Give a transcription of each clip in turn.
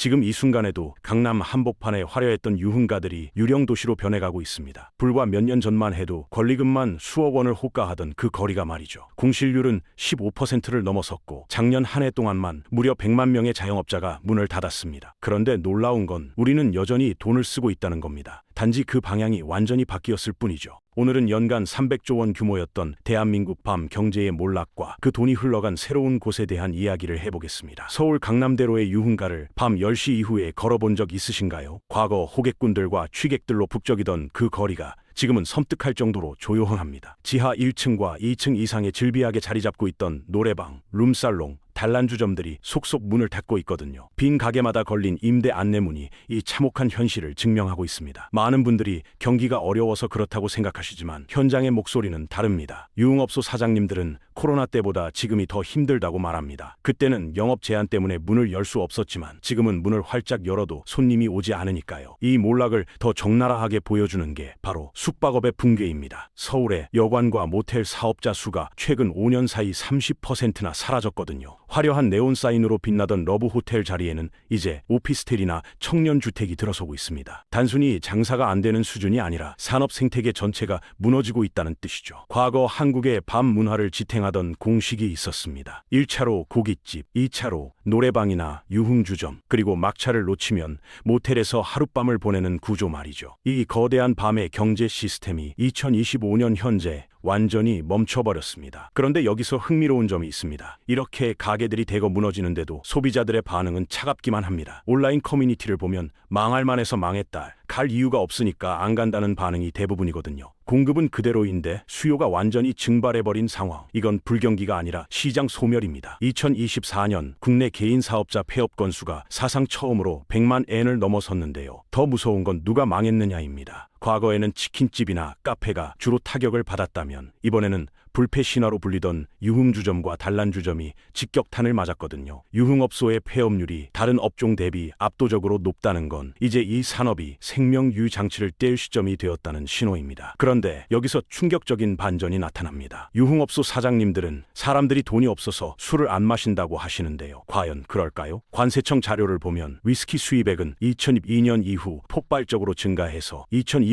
지금 이 순간에도 강남 한복판에 화려했던 유흥가들이 유령 도시로 변해가고 있습니다. 불과 몇 년 전만 해도 권리금만 수억 원을 호가하던 그 거리가 말이죠. 공실률은 15%를 넘어섰고 작년 한 해 동안만 무려 100만 명의 자영업자가 문을 닫았습니다. 그런데 놀라운 건 우리는 여전히 돈을 쓰고 있다는 겁니다. 단지 그 방향이 완전히 바뀌었을 뿐이죠. 오늘은 연간 300조 원 규모였던 대한민국 밤 경제의 몰락과 그 돈이 흘러간 새로운 곳에 대한 이야기를 해보겠습니다. 서울 강남대로의 유흥가를 밤 10시 이후에 걸어본 적 있으신가요? 과거 호객꾼들과 취객들로 북적이던 그 거리가 지금은 섬뜩할 정도로 조용합니다. 지하 1층과 2층 이상에 질비하게 자리 잡고 있던 노래방, 룸살롱, 단란주점들이 속속 문을 닫고 있거든요. 빈 가게마다 걸린 임대 안내문이 이 참혹한 현실을 증명하고 있습니다. 많은 분들이 경기가 어려워서 그렇다고 생각하시지만 현장의 목소리는 다릅니다. 유흥업소 사장님들은 코로나 때보다 지금이 더 힘들다고 말합니다. 그때는 영업 제한 때문에 문을 열 수 없었지만 지금은 문을 활짝 열어도 손님이 오지 않으니까요. 이 몰락을 더 적나라하게 보여주는 게 바로 숙박업의 붕괴입니다. 서울의 여관과 모텔 사업자 수가 최근 5년 사이 30%나 사라졌거든요. 화려한 네온 사인으로 빛나던 러브 호텔 자리에는 이제 오피스텔이나 청년 주택이 들어서고 있습니다. 단순히 장사가 안 되는 수준이 아니라 산업 생태계 전체가 무너지고 있다는 뜻이죠. 과거 한국의 밤 문화를 지탱하던 공식이 있었습니다. 1차로 고깃집, 2차로 노래방이나 유흥주점, 그리고 막차를 놓치면 모텔에서 하룻밤을 보내는 구조 말이죠. 이 거대한 밤의 경제 시스템이 2025년 현재 완전히 멈춰버렸습니다. 그런데 여기서 흥미로운 점이 있습니다. 이렇게 가게들이 대거 무너지는데도 소비자들의 반응은 차갑기만 합니다. 온라인 커뮤니티를 보면 망할 만해서 망했다. 갈 이유가 없으니까 안 간다는 반응이 대부분이거든요. 공급은 그대로인데 수요가 완전히 증발해버린 상황. 이건 불경기가 아니라 시장 소멸입니다. 2024년 국내 개인 사업자 폐업 건수가 사상 처음으로 100만 N을 넘어섰는데요. 더 무서운 건 누가 망했느냐입니다. 과거에는 치킨집이나 카페가 주로 타격을 받았다면 이번에는 불패 신화로 불리던 유흥주점과 단란주점이 직격탄을 맞았거든요. 유흥업소의 폐업률이 다른 업종 대비 압도적으로 높다는 건 이제 이 산업이 생명유 장치를 뗄 시점이 되었다는 신호입니다. 그런데 여기서 충격적인 반전이 나타납니다. 유흥업소 사장님들은 사람들이 돈이 없어서 술을 안 마신다고 하시는데요. 과연 그럴까요? 관세청 자료를 보면 위스키 수입액은 2002년 이후 폭발적으로 증가해서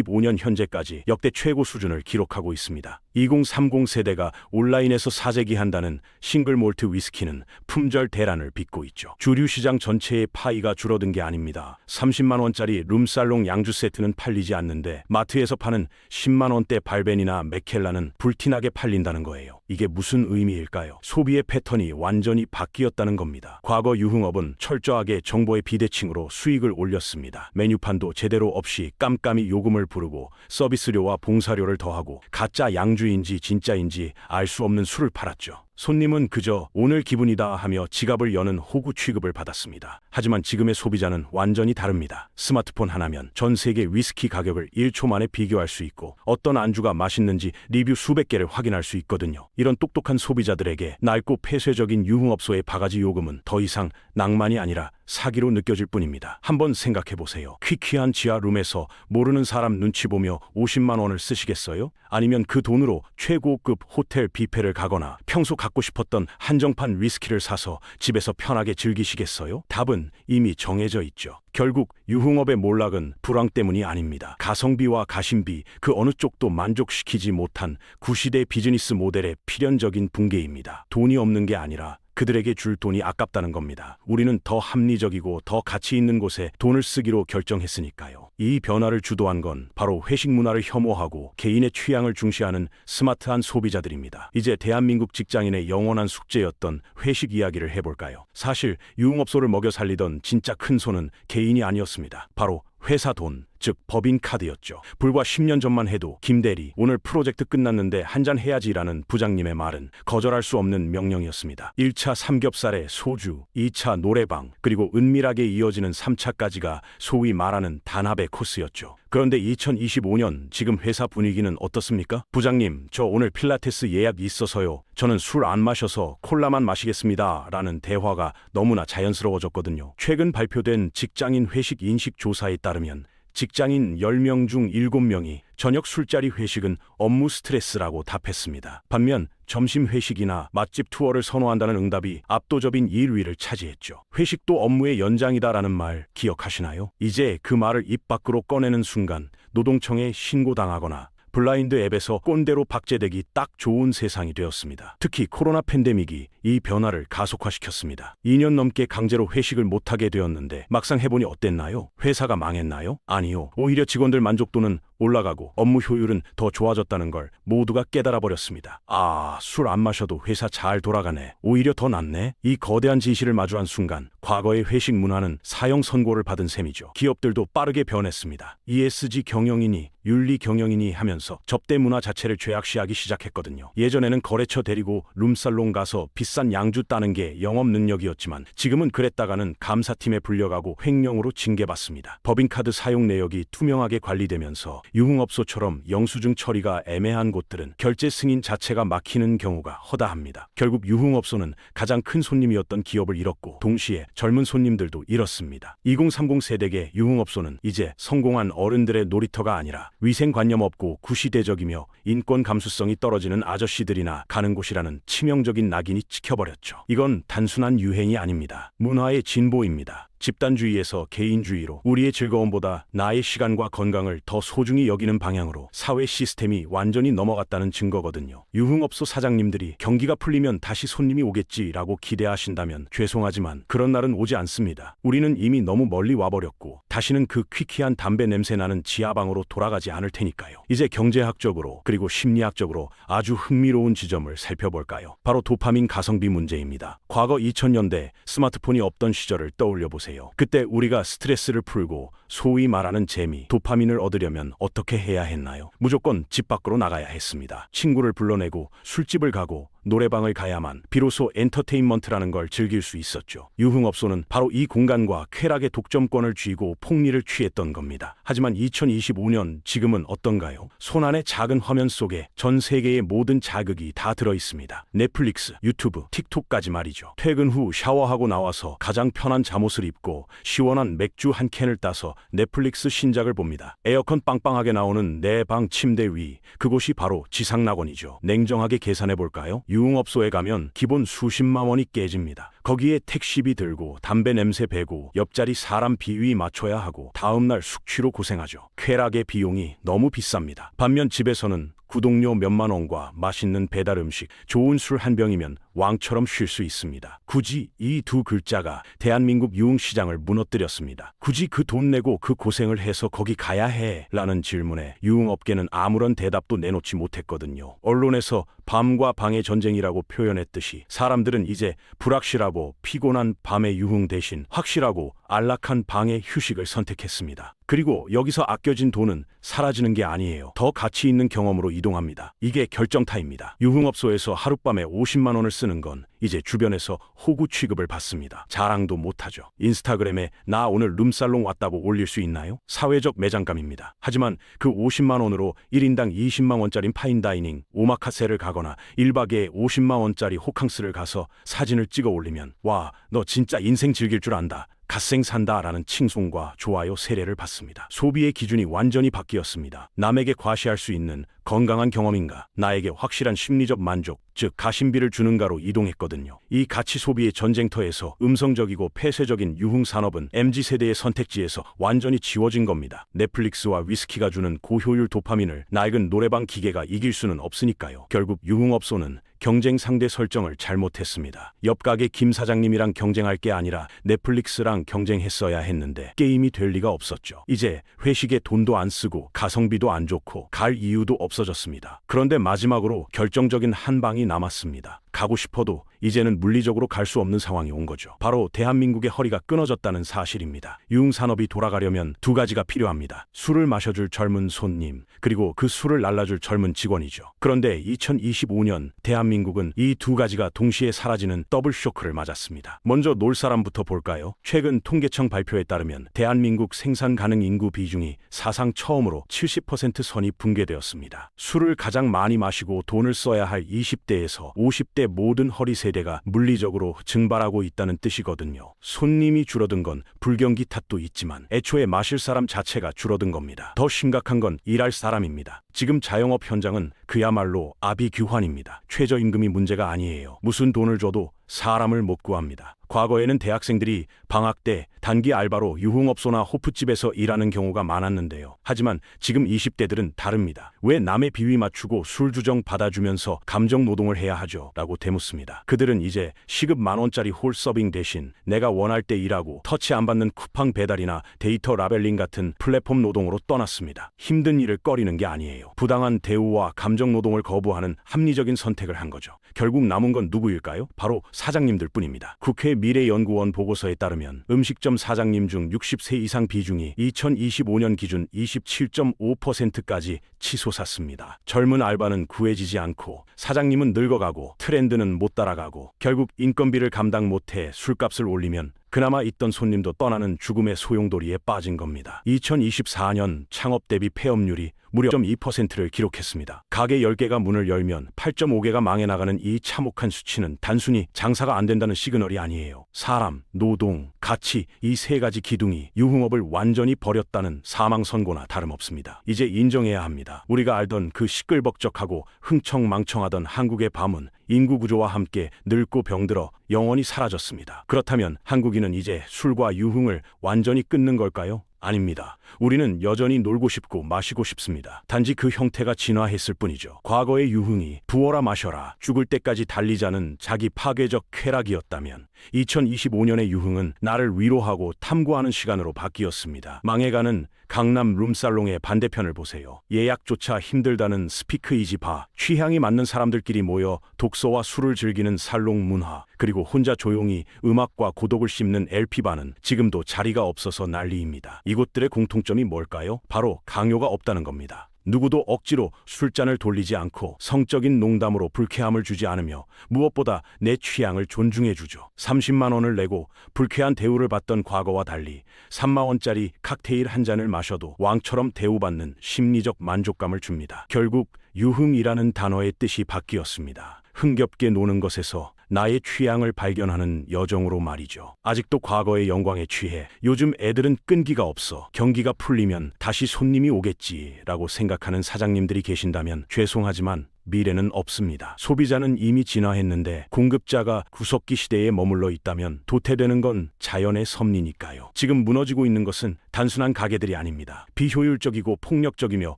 2025년 현재까지 역대 최고 수준을 기록하고 있습니다. 2030 세대가 온라인에서 사재기한다는 싱글 몰트 위스키는 품절 대란을 빚고 있죠. 주류 시장 전체의 파이가 줄어든 게 아닙니다. 30만 원짜리 룸살롱 양주 세트는 팔리지 않는데 마트에서 파는 10만 원대 발벤이나 맥켈라는 불티나게 팔린다는 거예요. 이게 무슨 의미일까요? 소비의 패턴이 완전히 바뀌었다는 겁니다. 과거 유흥업은 철저하게 정보의 비대칭으로 수익을 올렸습니다. 메뉴판도 제대로 없이 깜깜이 요금을 부르고 서비스료와 봉사료를 더하고 가짜 양주인지 진짜인지 알 수 없는 술을 팔았죠. 손님은 그저 오늘 기분이다 하며 지갑을 여는 호구 취급을 받았습니다. 하지만 지금의 소비자는 완전히 다릅니다. 스마트폰 하나면 전 세계 위스키 가격을 1초 만에 비교할 수 있고 어떤 안주가 맛있는지 리뷰 수백 개를 확인할 수 있거든요. 이런 똑똑한 소비자들에게 낡고 폐쇄적인 유흥업소의 바가지 요금은 더 이상 낭만이 아니라 사기로 느껴질 뿐입니다. 한번 생각해 보세요. 퀴퀴한 지하룸에서 모르는 사람 눈치 보며 50만 원을 쓰시겠어요? 아니면 그 돈으로 최고급 호텔 뷔페를 가거나 평소 갖고 싶었던 한정판 위스키를 사서 집에서 편하게 즐기시겠어요? 답은 이미 정해져 있죠. 결국 유흥업의 몰락은 불황 때문이 아닙니다. 가성비와 가심비 그 어느 쪽도 만족시키지 못한 구시대 비즈니스 모델의 필연적인 붕괴입니다. 돈이 없는 게 아니라 그들에게 줄 돈이 아깝다는 겁니다. 우리는 더 합리적이고 더 가치 있는 곳에 돈을 쓰기로 결정했으니까요. 이 변화를 주도한 건 바로 회식 문화를 혐오하고 개인의 취향을 중시하는 스마트한 소비자들입니다. 이제 대한민국 직장인의 영원한 숙제였던 회식 이야기를 해볼까요? 사실 유흥업소를 먹여 살리던 진짜 큰 손은 개인이 아니었습니다. 바로 회사 돈, 즉 법인 카드였죠. 불과 10년 전만 해도 김대리 오늘 프로젝트 끝났는데 한잔 해야지라는 부장님의 말은 거절할 수 없는 명령이었습니다. 1차 삼겹살에 소주, 2차 노래방, 그리고 은밀하게 이어지는 3차까지가 소위 말하는 단합의 코스였죠. 그런데 2025년 지금 회사 분위기는 어떻습니까? 부장님, 저 오늘 필라테스 예약 있어서요. 저는 술 안 마셔서 콜라만 마시겠습니다. 라는 대화가 너무나 자연스러워졌거든요. 최근 발표된 직장인 회식 인식 조사에 따르면 직장인 10명 중 7명이 저녁 술자리 회식은 업무 스트레스라고 답했습니다. 반면 점심 회식이나 맛집 투어를 선호한다는 응답이 압도적인 1위를 차지했죠. 회식도 업무의 연장이다라는 말 기억하시나요? 이제 그 말을 입 밖으로 꺼내는 순간 노동청에 신고당하거나 블라인드 앱에서 꼰대로 박제되기 딱 좋은 세상이 되었습니다. 특히 코로나 팬데믹이 이 변화를 가속화시켰습니다. 2년 넘게 강제로 회식을 못하게 되었는데 막상 해보니 어땠나요? 회사가 망했나요? 아니요. 오히려 직원들 만족도는 올라가고 업무 효율은 더 좋아졌다는 걸 모두가 깨달아 버렸습니다. 아, 술 안 마셔도 회사 잘 돌아가네. 오히려 더 낫네. 이 거대한 진실을 마주한 순간 과거의 회식 문화는 사형 선고를 받은 셈이죠. 기업들도 빠르게 변했습니다. ESG 경영이니 윤리 경영이니 하면서 접대 문화 자체를 죄악시하기 시작했거든요. 예전에는 거래처 데리고 룸살롱 가서 비싼 양주 따는 게 영업 능력이었지만 지금은 그랬다가는 감사팀에 불려가고 횡령으로 징계받습니다. 법인카드 사용 내역이 투명하게 관리되면서 유흥업소처럼 영수증 처리가 애매한 곳들은 결제 승인 자체가 막히는 경우가 허다합니다. 결국 유흥업소는 가장 큰 손님이었던 기업을 잃었고 동시에 젊은 손님들도 잃었습니다. 2030 세대계 유흥업소는 이제 성공한 어른들의 놀이터가 아니라 위생관념 없고 구시대적이며 인권 감수성이 떨어지는 아저씨들이나 가는 곳이라는 치명적인 낙인이 찍 혀버렸죠. 이건 단순한 유행이 아닙니다. 문화의 진보입니다. 집단주의에서 개인주의로 우리의 즐거움보다 나의 시간과 건강을 더 소중히 여기는 방향으로 사회 시스템이 완전히 넘어갔다는 증거거든요. 유흥업소 사장님들이 경기가 풀리면 다시 손님이 오겠지라고 기대하신다면 죄송하지만 그런 날은 오지 않습니다. 우리는 이미 너무 멀리 와버렸고 다시는 그 퀴퀴한 담배 냄새 나는 지하방으로 돌아가지 않을 테니까요. 이제 경제학적으로 그리고 심리학적으로 아주 흥미로운 지점을 살펴볼까요? 바로 도파민 가성비 문제입니다. 과거 2000년대 스마트폰이 없던 시절을 떠올려 보세요. 그때 우리가 스트레스를 풀고 소위 말하는 재미, 도파민을 얻으려면 어떻게 해야 했나요? 무조건 집 밖으로 나가야 했습니다. 친구를 불러내고 술집을 가고 노래방을 가야만 비로소 엔터테인먼트라는 걸 즐길 수 있었죠. 유흥업소는 바로 이 공간과 쾌락의 독점권을 쥐고 폭리를 취했던 겁니다. 하지만 2025년 지금은 어떤가요? 손안의 작은 화면 속에 전 세계의 모든 자극이 다 들어 있습니다. 넷플릭스, 유튜브, 틱톡까지 말이죠. 퇴근 후 샤워하고 나와서 가장 편한 잠옷을 입고 시원한 맥주 한 캔을 따서 넷플릭스 신작을 봅니다. 에어컨 빵빵하게 나오는 내 방 침대 위, 그곳이 바로 지상낙원이죠. 냉정하게 계산해 볼까요? 유흥업소에 가면 기본 수십만 원이 깨집니다. 거기에 택시비 들고 담배 냄새 배고 옆자리 사람 비위 맞춰야 하고 다음날 숙취로 고생하죠. 쾌락의 비용이 너무 비쌉니다. 반면 집에서는 구독료 몇만 원과 맛있는 배달 음식, 좋은 술 한 병이면 왕처럼 쉴 수 있습니다. 굳이 이 두 글자가 대한민국 유흥시장을 무너뜨렸습니다. 굳이 그 돈 내고 그 고생을 해서 거기 가야 해? 라는 질문에 유흥업계는 아무런 대답도 내놓지 못했거든요. 언론에서 밤과 방의 전쟁이라고 표현했듯이 사람들은 이제 불확실하고 피곤한 밤의 유흥 대신 확실하고 안락한 방의 휴식을 선택했습니다. 그리고 여기서 아껴진 돈은 사라지는 게 아니에요. 더 가치 있는 경험으로 이동합니다. 이게 결정타입니다. 유흥업소에서 하룻밤에 50만 원을 쓰는 건 이제 주변에서 호구 취급을 받습니다. 자랑도 못하죠. 인스타그램에 나 오늘 룸살롱 왔다고 올릴 수 있나요? 사회적 매장감입니다. 하지만 그 50만 원으로 1인당 20만 원짜리 파인다이닝, 오마카세를 가거나 1박에 50만 원짜리 호캉스를 가서 사진을 찍어 올리면 와, 너 진짜 인생 즐길 줄 안다. 갓생 산다라는 칭송과 좋아요 세례를 받습니다. 소비의 기준이 완전히 바뀌었습니다. 남에게 과시할 수 있는 건강한 경험인가, 나에게 확실한 심리적 만족, 즉 가심비를 주는가로 이동했거든요. 이 가치 소비의 전쟁터에서 음성적이고 폐쇄적인 유흥 산업은 MZ 세대의 선택지에서 완전히 지워진 겁니다. 넷플릭스와 위스키가 주는 고효율 도파민을 낡은 노래방 기계가 이길 수는 없으니까요. 결국 유흥업소는 경쟁 상대 설정을 잘못했습니다. 옆 가게 김 사장님이랑 경쟁할 게 아니라 넷플릭스랑 경쟁했어야 했는데 게임이 될 리가 없었죠. 이제 회식에 돈도 안 쓰고 가성비도 안 좋고 갈 이유도 없어졌습니다. 그런데 마지막으로 결정적인 한 방이 남았습니다. 가고 싶어도 이제는 물리적으로 갈 수 없는 상황이 온 거죠. 바로 대한민국의 허리가 끊어졌다는 사실입니다. 유흥산업이 돌아가려면 두 가지가 필요합니다. 술을 마셔줄 젊은 손님, 그리고 그 술을 날라줄 젊은 직원이죠. 그런데 2025년 대한민국은 이 두 가지가 동시에 사라지는 더블 쇼크를 맞았습니다. 먼저 놀 사람부터 볼까요? 최근 통계청 발표에 따르면 대한민국 생산 가능 인구 비중이 사상 처음으로 70% 선이 붕괴되었습니다. 술을 가장 많이 마시고 돈을 써야 할 20대에서 50대 모든 허리 세대가 물리적으로 증발하고 있다는 뜻이거든요. 손님이 줄어든 건 불경기 탓도 있지만 애초에 마실 사람 자체가 줄어든 겁니다. 더 심각한 건 일할 사람입니다. 지금 자영업 현장은 그야말로 아비규환입니다. 최저임금이 문제가 아니에요. 무슨 돈을 줘도 사람을 못 구합니다. 과거에는 대학생들이 방학 때 단기 알바로 유흥업소나 호프집에서 일하는 경우가 많았는데요. 하지만 지금 20대들은 다릅니다. 왜 남의 비위 맞추고 술주정 받아주면서 감정 노동을 해야 하죠? 라고 대묻습니다. 그들은 이제 시급 만원짜리 홀 서빙 대신 내가 원할 때 일하고 터치 안 받는 쿠팡 배달이나 데이터 라벨링 같은 플랫폼 노동으로 떠났습니다. 힘든 일을 꺼리는 게 아니에요. 부당한 대우와 감정 노동을 거부하는 합리적인 선택을 한 거죠. 결국 남은 건 누구일까요? 바로 사장님들 뿐입니다. 국회 미래연구원 보고서에 따르면 음식점 사장님 중 60세 이상 비중이 2025년 기준 27.5%까지 치솟았습니다. 젊은 알바는 구해지지 않고 사장님은 늙어가고 트렌드는 못 따라가고 결국 인건비를 감당 못해 술값을 올리면 그나마 있던 손님도 떠나는 죽음의 소용돌이에 빠진 겁니다. 2024년 창업 대비 폐업률이 무려 0.2%를 기록했습니다. 가게 10개가 문을 열면 8.5개가 망해 나가는 이 참혹한 수치는 단순히 장사가 안 된다는 시그널이 아니에요. 사람, 노동, 가치 이 세 가지 기둥이 유흥업을 완전히 버렸다는 사망 선고나 다름없습니다. 이제 인정해야 합니다. 우리가 알던 그 시끌벅적하고 흥청망청하던 한국의 밤은 인구 구조와 함께 늙고 병들어 영원히 사라졌습니다. 그렇다면 한국인은 이제 술과 유흥을 완전히 끊는 걸까요? 아닙니다. 우리는 여전히 놀고 싶고 마시고 싶습니다. 단지 그 형태가 진화했을 뿐이죠. 과거의 유흥이 부어라 마셔라 죽을 때까지 달리자는 자기 파괴적 쾌락이었다면 2025년의 유흥은 나를 위로하고 탐구하는 시간으로 바뀌었습니다. 망해가는 강남 룸살롱의 반대편을 보세요. 예약조차 힘들다는 스피크 이지 바, 취향이 맞는 사람들끼리 모여 독서와 술을 즐기는 살롱 문화, 그리고 혼자 조용히 음악과 고독을 씹는 LP바는 지금도 자리가 없어서 난리입니다. 이곳들의 공통점이 뭘까요? 바로 강요가 없다는 겁니다. 누구도 억지로 술잔을 돌리지 않고 성적인 농담으로 불쾌함을 주지 않으며 무엇보다 내 취향을 존중해 주죠. 30만 원을 내고 불쾌한 대우를 받던 과거와 달리 3만 원짜리 칵테일 한 잔을 마셔도 왕처럼 대우받는 심리적 만족감을 줍니다. 결국 유흥이라는 단어의 뜻이 바뀌었습니다. 흥겹게 노는 것에서 나의 취향을 발견하는 여정으로 말이죠. 아직도 과거의 영광에 취해 요즘 애들은 끈기가 없어 경기가 풀리면 다시 손님이 오겠지라고 생각하는 사장님들이 계신다면 죄송하지만 미래는 없습니다. 소비자는 이미 진화했는데 공급자가 구석기 시대에 머물러 있다면 도태되는 건 자연의 섭리니까요. 지금 무너지고 있는 것은 단순한 가게들이 아닙니다. 비효율적이고 폭력적이며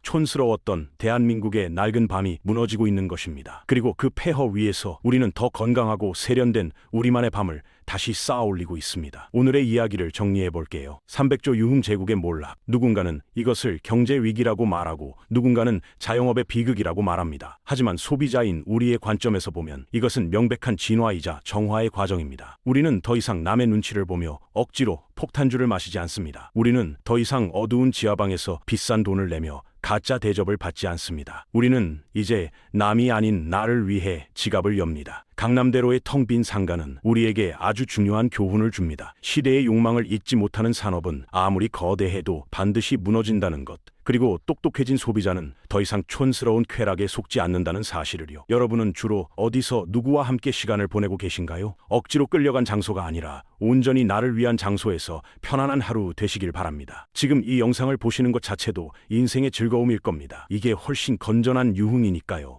촌스러웠던 대한민국의 낡은 밤이 무너지고 있는 것입니다. 그리고 그 폐허 위에서 우리는 더 건강하고 세련된 우리만의 밤을 다시 쌓아 올리고 있습니다. 오늘의 이야기를 정리해 볼게요. 300조 유흥 제국의 몰락. 누군가는 이것을 경제 위기라고 말하고 누군가는 자영업의 비극이라고 말합니다. 하지만 소비자인 우리의 관점에서 보면 이것은 명백한 진화이자 정화의 과정입니다. 우리는 더 이상 남의 눈치를 보며 억지로 폭탄주를 마시지 않습니다. 우리는 더 이상 어두운 지하방에서 비싼 돈을 내며 가짜 대접을 받지 않습니다. 우리는 이제 남이 아닌 나를 위해 지갑을 엽니다. 강남대로의 텅 빈 상가는 우리에게 아주 중요한 교훈을 줍니다. 시대의 욕망을 잊지 못하는 산업은 아무리 거대해도 반드시 무너진다는 것. 그리고 똑똑해진 소비자는 더 이상 촌스러운 쾌락에 속지 않는다는 사실을요. 여러분은 주로 어디서 누구와 함께 시간을 보내고 계신가요? 억지로 끌려간 장소가 아니라 온전히 나를 위한 장소에서 편안한 하루 되시길 바랍니다. 지금 이 영상을 보시는 것 자체도 인생의 즐거움일 겁니다. 이게 훨씬 건전한 유흥이니까요.